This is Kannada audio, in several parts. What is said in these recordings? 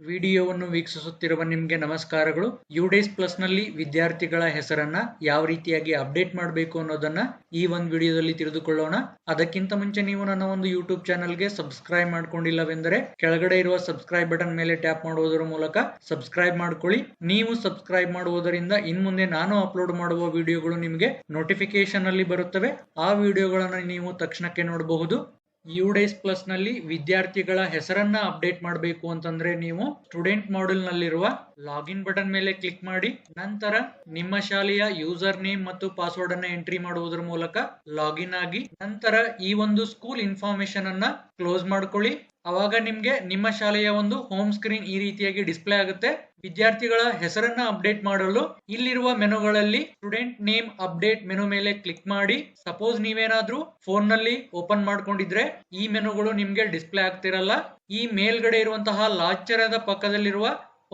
ವಿಡಿಯೋವನ್ನು ವೀಕ್ಷಿಸುತ್ತಿರುವ ನಿಮಗೆ ನಮಸ್ಕಾರಗಳು. ಯುಡೇಸ್ ಪ್ಲಸ್ನಲ್ಲಿ ವಿದ್ಯಾರ್ಥಿಗಳ ಹೆಸರನ್ನ ಯಾವ ರೀತಿಯಾಗಿ ಅಪ್ಡೇಟ್ ಮಾಡಬೇಕು ಅನ್ನೋದನ್ನ ಈ ಒಂದು ವಿಡಿಯೋದಲ್ಲಿ ತಿಳಿದುಕೊಳ್ಳೋಣ. ಅದಕ್ಕಿಂತ ಮುಂಚೆ ನೀವು ನನ್ನ ಒಂದು ಯೂಟ್ಯೂಬ್ ಚಾನಲ್ಗೆ ಸಬ್ಸ್ಕ್ರೈಬ್ ಮಾಡ್ಕೊಂಡಿಲ್ಲವೆಂದರೆ ಕೆಳಗಡೆ ಇರುವ ಸಬ್ಸ್ಕ್ರೈಬ್ ಬಟನ್ ಮೇಲೆ ಟ್ಯಾಪ್ ಮಾಡುವುದರ ಮೂಲಕ ಸಬ್ಸ್ಕ್ರೈಬ್ ಮಾಡ್ಕೊಳ್ಳಿ. ನೀವು ಸಬ್ಸ್ಕ್ರೈಬ್ ಮಾಡುವುದರಿಂದ ಇನ್ ಮುಂದೆ ನಾನು ಅಪ್ಲೋಡ್ ಮಾಡುವ ವಿಡಿಯೋಗಳು ನಿಮಗೆ ನೋಟಿಫಿಕೇಶನ್ ಅಲ್ಲಿ ಬರುತ್ತವೆ. ಆ ವಿಡಿಯೋಗಳನ್ನು ನೀವು ತಕ್ಷಣಕ್ಕೆ ನೋಡಬಹುದು. ಯುಡೇಸ್ ಪ್ಲಸ್ನಲ್ಲಿ ವಿದ್ಯಾರ್ಥಿಗಳ ಹೆಸರನ್ನ ಅಪ್ಡೇಟ್ ಮಾಡಬೇಕು ಅಂತಂದ್ರೆ ನೀವು ಸ್ಟೂಡೆಂಟ್ ಮಾಡೆಲ್ ನಲ್ಲಿರುವ ಲಾಗಿನ್ ಬಟನ್ ಮೇಲೆ ಕ್ಲಿಕ್ ಮಾಡಿ, ನಂತರ ನಿಮ್ಮ ಶಾಲೆಯ ಯೂಸರ್ ನೇಮ್ ಮತ್ತು ಪಾಸ್ವರ್ಡ್ ಅನ್ನ ಎಂಟ್ರಿ ಮಾಡುವುದರ ಮೂಲಕ ಲಾಗಿನ್ ಆಗಿ, ನಂತರ ಈ ಒಂದು ಸ್ಕೂಲ್ ಇನ್ಫಾರ್ಮೇಶನ್ ಅನ್ನ ಕ್ಲೋಸ್ ಮಾಡ್ಕೊಳ್ಳಿ. ಅವಾಗ ನಿಮ್ಗೆ ನಿಮ್ಮ ಶಾಲೆಯ ಒಂದು ಹೋಮ್ ಸ್ಕ್ರೀನ್ ಈ ರೀತಿಯಾಗಿ ಡಿಸ್ಪ್ಲೇ ಆಗುತ್ತೆ. ವಿದ್ಯಾರ್ಥಿಗಳ ಹೆಸರನ್ನ ಅಪ್ಡೇಟ್ ಮಾಡಲು ಇಲ್ಲಿರುವ ಮೆನುಗಳಲ್ಲಿ ಸ್ಟೂಡೆಂಟ್ ನೇಮ್ ಅಪ್ಡೇಟ್ ಮೆನು ಮೇಲೆ ಕ್ಲಿಕ್ ಮಾಡಿ. ಸಪೋಸ್ ನೀವೇನಾದ್ರೂ ಫೋನ್ನಲ್ಲಿ ಓಪನ್ ಮಾಡ್ಕೊಂಡಿದ್ರೆ ಈ ಮೆನುಗಳು ನಿಮ್ಗೆ ಡಿಸ್ಪ್ಲೇ ಆಗ್ತಿರಲ್ಲ. ಈ ಮೇಲ್ಗಡೆ ಇರುವಂತಹ ಲಾಚರದ ಪಕ್ಕದಲ್ಲಿರುವ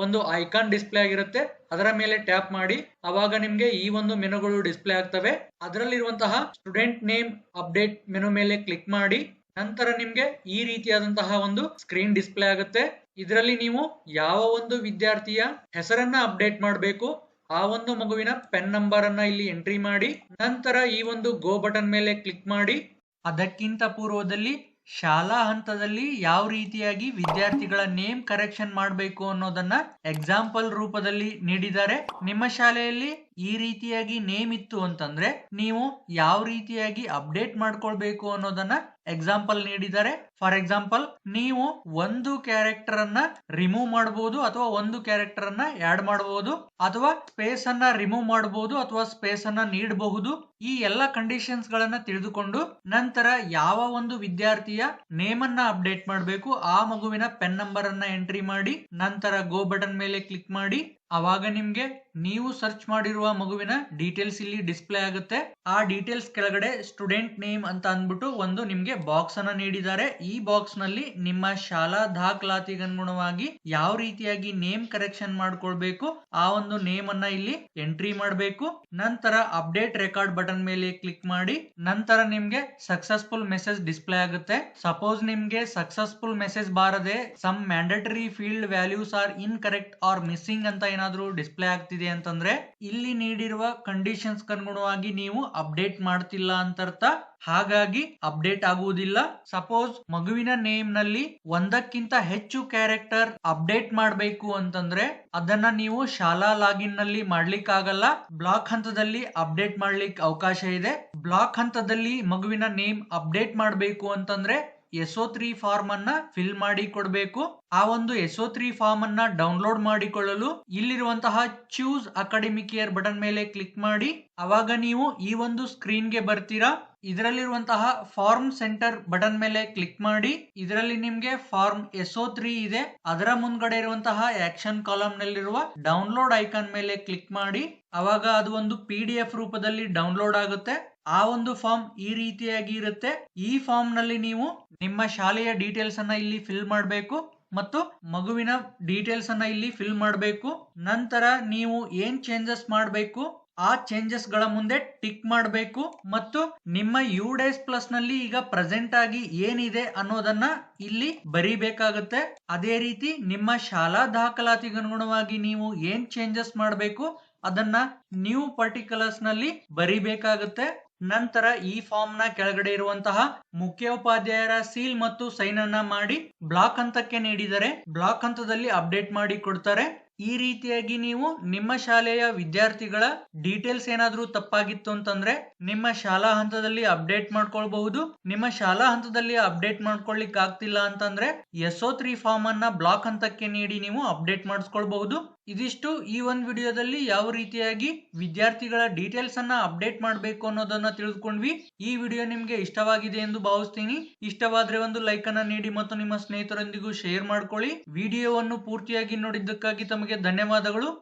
ಒಂದು ಐಕಾನ್ ಡಿಸ್ಪ್ಲೇ ಆಗಿರುತ್ತೆ. ಅದರ ಮೇಲೆ ಟ್ಯಾಪ್ ಮಾಡಿ. ಅವಾಗ ನಿಮ್ಗೆ ಈ ಒಂದು ಮೆನುಗಳು ಡಿಸ್ಪ್ಲೇ ಆಗ್ತವೆ. ಅದರಲ್ಲಿರುವಂತಹ ಸ್ಟೂಡೆಂಟ್ ನೇಮ್ ಅಪ್ಡೇಟ್ ಮೆನು ಮೇಲೆ ಕ್ಲಿಕ್ ಮಾಡಿ. ನಂತರ ನಿಮ್ಗೆ ಈ ರೀತಿಯಾದಂತಹ ಒಂದು ಸ್ಕ್ರೀನ್ ಡಿಸ್ಪ್ಲೇ ಆಗುತ್ತೆ. ಇದರಲ್ಲಿ ನೀವು ಯಾವ ಒಂದು ವಿದ್ಯಾರ್ಥಿಯ ಹೆಸರನ್ನ ಅಪ್ಡೇಟ್ ಮಾಡಬೇಕು, ಆ ಒಂದು ಮಗುವಿನ ಪೆನ್ ನಂಬರ್ ಅನ್ನ ಇಲ್ಲಿ ಎಂಟ್ರಿ ಮಾಡಿ, ನಂತರ ಈ ಒಂದು ಗೋ ಬಟನ್ ಮೇಲೆ ಕ್ಲಿಕ್ ಮಾಡಿ, ಅದಕ್ಕಿಂತ ಪೂರ್ವದಲ್ಲಿ ಶಾಲಾ ಹಂತದಲ್ಲಿ ಯಾವ ರೀತಿಯಾಗಿ ವಿದ್ಯಾರ್ಥಿಗಳ ನೇಮ್ ಕರೆಕ್ಷನ್ ಮಾಡಬೇಕು ಅನ್ನೋದನ್ನ ಎಕ್ಸಾಂಪಲ್ ರೂಪದಲ್ಲಿ ನೀಡಿದ್ದಾರೆ. ನಿಮ್ಮ ಶಾಲೆಯಲ್ಲಿ ಈ ರೀತಿಯಾಗಿ ನೇಮ್ ಇತ್ತು ಅಂತಂದ್ರೆ ನೀವು ಯಾವ ರೀತಿಯಾಗಿ ಅಪ್ಡೇಟ್ ಮಾಡ್ಕೊಳ್ಬೇಕು ಅನ್ನೋದನ್ನ ಎಕ್ಸಾಂಪಲ್ ನೀಡಿದ್ದಾರೆ. ಫಾರ್ ಎಕ್ಸಾಂಪಲ್ ನೀವು ಒಂದು ಕ್ಯಾರೆಕ್ಟರ್ ಅನ್ನ ರಿಮೂವ್ ಮಾಡಬಹುದು ಅಥವಾ ಒಂದು ಕ್ಯಾರೆಕ್ಟರ್ ಅನ್ನ ಆಡ್ ಮಾಡಬಹುದು ಅಥವಾ ಸ್ಪೇಸ್ ಅನ್ನ ರಿಮೂವ್ ಮಾಡಬಹುದು ಅಥವಾ ಸ್ಪೇಸ್ ಅನ್ನ ನೀಡಬಹುದು. ಈ ಎಲ್ಲ ಕಂಡೀಷನ್ಸ್ ಗಳನ್ನ ತಿಳಿದುಕೊಂಡು ನಂತರ ಯಾವ ಒಂದು ವಿದ್ಯಾರ್ಥಿಯ ನೇಮ್ ಅನ್ನ ಅಪ್ಡೇಟ್ ಮಾಡಬೇಕು, ಆ ಮಗುವಿನ ಪೆನ್ ನಂಬರ್ ಅನ್ನ ಎಂಟ್ರಿ ಮಾಡಿ, ನಂತರ ಗೋ ಬಟನ್ ಮೇಲೆ ಕ್ಲಿಕ್ ಮಾಡಿ, ಅವಾಗ ನಿಮ್ಗೆ ನೀವು ಸರ್ಚ್ ಮಾಡಿರುವ ಮಗುವಿನ ಡೀಟೇಲ್ಸ್ ಇಲ್ಲಿ ಡಿಸ್ಪ್ಲೇ ಆಗುತ್ತೆ. ಆ ಡೀಟೇಲ್ಸ್ ಕೆಳಗಡೆ ಸ್ಟೂಡೆಂಟ್ ನೇಮ್ ಅಂತ ಅಂದ್ಬಿಟ್ಟು ಒಂದು ನಿಮ್ಗೆ ಬಾಕ್ಸ್ ಅನ್ನ ನೀಡಿದ್ದಾರೆ. ಈ ಬಾಕ್ಸ್ನಲ್ಲಿ ನಿಮ್ಮ ಶಾಲಾ ದಾಖಲಾತಿಗೆ ಅನುಗುಣವಾಗಿ ಯಾವ ರೀತಿಯಾಗಿ ನೇಮ್ ಕರೆಕ್ಷನ್ ಮಾಡ್ಕೊಳ್ಬೇಕು, ಆ ಒಂದು ನೇಮ್ ಅನ್ನ ಇಲ್ಲಿ ಎಂಟ್ರಿ ಮಾಡಬೇಕು. ನಂತರ ಅಪ್ಡೇಟ್ ರೆಕಾರ್ಡ್ ಬಟನ್ ಮೇಲೆ ಕ್ಲಿಕ್ ಮಾಡಿ, ನಂತರ ನಿಮ್ಗೆ ಸಕ್ಸಸ್ಫುಲ್ ಮೆಸೇಜ್ ಡಿಸ್ಪ್ಲೇ ಆಗುತ್ತೆ. ಸಪೋಸ್ ನಿಮ್ಗೆ ಸಕ್ಸಸ್ಫುಲ್ ಮೆಸೇಜ್ ಬಾರದೆ some mandatory field values are incorrect or missing ಅಂತ ಏನಾದ್ರೂ ಡಿಸ್ಪ್ಲೇ ಆಗ್ತಿದೆ ಅಂತಂದ್ರೆ ಇಲ್ಲಿ ನೀಡಿರುವ ಕಂಡೀಷನ್ಸ್ ಅನುಗುಣವಾಗಿ ನೀವು ಅಪ್ಡೇಟ್ ಮಾಡ್ತಿಲ್ಲ ಅಂತ ಅರ್ಥ ಹಾಗಾಗಿ ಅಪ್ಡೇಟ್ ಆಗುವುದಿಲ್ಲ. ಸಪೋಸ್ ಮಗುವಿನ ನೇಮ್ನಲ್ಲಿ ಒಂದಕ್ಕಿಂತ ಹೆಚ್ಚು ಕ್ಯಾರೆಕ್ಟರ್ ಅಪ್ಡೇಟ್ ಮಾಡಬೇಕು ಅಂತಂದ್ರೆ ಅದನ್ನ ನೀವು ಶಾಲಾ ಲಾಗಿನ್ನಲ್ಲಿ ಮಾಡ್ಲಿಕ್ಕೆ ಆಗಲ್ಲ ಬ್ಲಾಕ್ ಹಂತದಲ್ಲಿ ಅಪ್ಡೇಟ್ ಮಾಡ್ಲಿಕ್ಕೆ ಅವಕಾಶ ಇದೆ. ಬ್ಲಾಕ್ ಹಂತದಲ್ಲಿ ಮಗುವಿನ ನೇಮ್ ಅಪ್ಡೇಟ್ ಮಾಡಬೇಕು ಅಂತಂದ್ರೆ ಎಸ್ಒ ತ್ರೀ ಫಾರ್ಮ್ ಅನ್ನ ಫಿಲ್ ಮಾಡಿ ಕೊಡಬೇಕು. ಆ ಒಂದು ಎಸ್ಒ ತ್ರೀ ಫಾರ್ಮ್ ಅನ್ನ ಡೌನ್ಲೋಡ್ ಮಾಡಿಕೊಳ್ಳಲು ಇಲ್ಲಿರುವಂತಹ ಚೂಸ್ ಅಕಾಡೆಮಿಕ್ ಇಯರ್ ಬಟನ್ ಮೇಲೆ ಕ್ಲಿಕ್ ಮಾಡಿ. ಅವಾಗ ನೀವು ಈ ಒಂದು ಸ್ಕ್ರೀನ್ಗೆ ಬರ್ತೀರಾ. ಇದರಲ್ಲಿರುವಂತಹ ಫಾರ್ಮ್ ಸೆಂಟರ್ ಬಟನ್ ಮೇಲೆ ಕ್ಲಿಕ್ ಮಾಡಿ. ಇದರಲ್ಲಿ ನಿಮ್ಗೆ ಫಾರ್ಮ್ ಎಸ್ಒ ತ್ರೀ ಇದೆ. ಅದರ ಮುಂದ್ಗಡೆ ಇರುವಂತಹ ಆಕ್ಷನ್ ಕಾಲಮ್ ನಲ್ಲಿರುವ ಡೌನ್ಲೋಡ್ ಐಕಾನ್ ಮೇಲೆ ಕ್ಲಿಕ್ ಮಾಡಿ. ಅವಾಗ ಅದು ಒಂದು ಪಿ ಡಿ ಎಫ್ ರೂಪದಲ್ಲಿ ಡೌನ್ಲೋಡ್ ಆಗುತ್ತೆ. ಆ ಒಂದು ಫಾರ್ಮ್ ಈ ರೀತಿಯಾಗಿ ಇರುತ್ತೆ. ಈ ಫಾರ್ಮ್ನಲ್ಲಿ ನೀವು ನಿಮ್ಮ ಶಾಲೆಯ ಡೀಟೇಲ್ಸ್ ಅನ್ನ ಇಲ್ಲಿ ಫಿಲ್ ಮಾಡಬೇಕು. ಮತ್ತು ಮಗುವಿನ ಡೀಟೇಲ್ಸ್ ಅನ್ನ ಇಲ್ಲಿ ಫಿಲ್ ಮಾಡಬೇಕು. ನಂತರ ನೀವು ಏನ್ ಚೇಂಜಸ್ ಮಾಡಬೇಕು? ಆ ಚೇಂಜಸ್ಗಳ ಮುಂದೆ ಟಿಕ್ ಮಾಡಬೇಕು. ಮತ್ತು ನಿಮ್ಮ ಯು ಡೇಸ್ ಪ್ಲಸ್ನಲ್ಲಿ ಈಗ ಪ್ರೆಸೆಂಟ್ ಆಗಿ ಏನಿದೆ ಅನ್ನೋದನ್ನ ಇಲ್ಲಿ ಬರಿಬೇಕಾಗುತ್ತೆ. ಅದೇ ರೀತಿ ನಿಮ್ಮ ಶಾಲಾ ದಾಖಲಾತಿಗೆ ಅನುಗುಣವಾಗಿ ನೀವು ಏನ್ ಚೇಂಜಸ್ ಮಾಡಬೇಕು ಅದನ್ನ ನ್ಯೂ ಪರ್ಟಿಕ್ಯುಲರ್ಸ್ನಲ್ಲಿ ಬರಿಬೇಕಾಗುತ್ತೆ. ನಂತರ ಈ ಫಾರ್ಮ್ನ ಕೆಳಗಡೆ ಇರುವಂತಹ ಮುಖ್ಯೋಪಾಧ್ಯಾಯರ ಸೀಲ್ ಮತ್ತು ಸೈನ್ ಅನ್ನ ಮಾಡಿ ಬ್ಲಾಕ್ ಹಂತಕ್ಕೆ ನೀಡಿದರೆ ಬ್ಲಾಕ್ ಹಂತದಲ್ಲಿ ಅಪ್ಡೇಟ್ ಮಾಡಿ ಕೊಡ್ತಾರೆ. ಈ ರೀತಿಯಾಗಿ ನೀವು ನಿಮ್ಮ ಶಾಲೆಯ ವಿದ್ಯಾರ್ಥಿಗಳ ಡೀಟೇಲ್ಸ್ ಏನಾದ್ರೂ ತಪ್ಪಾಗಿತ್ತು ಅಂತಂದ್ರೆ ನಿಮ್ಮ ಶಾಲಾ ಹಂತದಲ್ಲಿ ಅಪ್ಡೇಟ್ ಮಾಡ್ಕೊಳ್ಬಹುದು. ನಿಮ್ಮ ಶಾಲಾ ಹಂತದಲ್ಲಿ ಅಪ್ಡೇಟ್ ಮಾಡ್ಕೊಳ್ಲಿಕ್ಕೆ ಆಗ್ತಿಲ್ಲ ಅಂತಂದ್ರೆ ಎಸ್ಒ ತ್ರೀ ಫಾರ್ಮ್ ಅನ್ನ ಬ್ಲಾಕ್ ಹಂತಕ್ಕೆ ನೀಡಿ ನೀವು ಅಪ್ಡೇಟ್ ಮಾಡಿಸ್ಕೊಳ್ಬಹುದು. ಇದಿಷ್ಟು ಈ ಒಂದು ವಿಡಿಯೋದಲ್ಲಿ ಯಾವ ರೀತಿಯಾಗಿ ವಿದ್ಯಾರ್ಥಿಗಳ ಡೀಟೇಲ್ಸ್ ಅನ್ನ ಅಪ್ಡೇಟ್ ಮಾಡಬೇಕು ಅನ್ನೋದನ್ನ ತಿಳಿದುಕೊಂಡ್ವಿ. ಈ ವಿಡಿಯೋ ನಿಮ್ಗೆ ಇಷ್ಟವಾಗಿದೆ ಎಂದು ಭಾವಿಸ್ತೀನಿ. ಇಷ್ಟವಾದ್ರೆ ಒಂದು ಲೈಕ್ ಅನ್ನ ನೀಡಿ ಮತ್ತು ನಿಮ್ಮ ಸ್ನೇಹಿತರೊಂದಿಗೂ ಶೇರ್ ಮಾಡ್ಕೊಳ್ಳಿ. ವಿಡಿಯೋವನ್ನು ಪೂರ್ತಿಯಾಗಿ ನೋಡಿದ್ದಕ್ಕಾಗಿ ತಮಗೆ ಧನ್ಯವಾದಗಳು.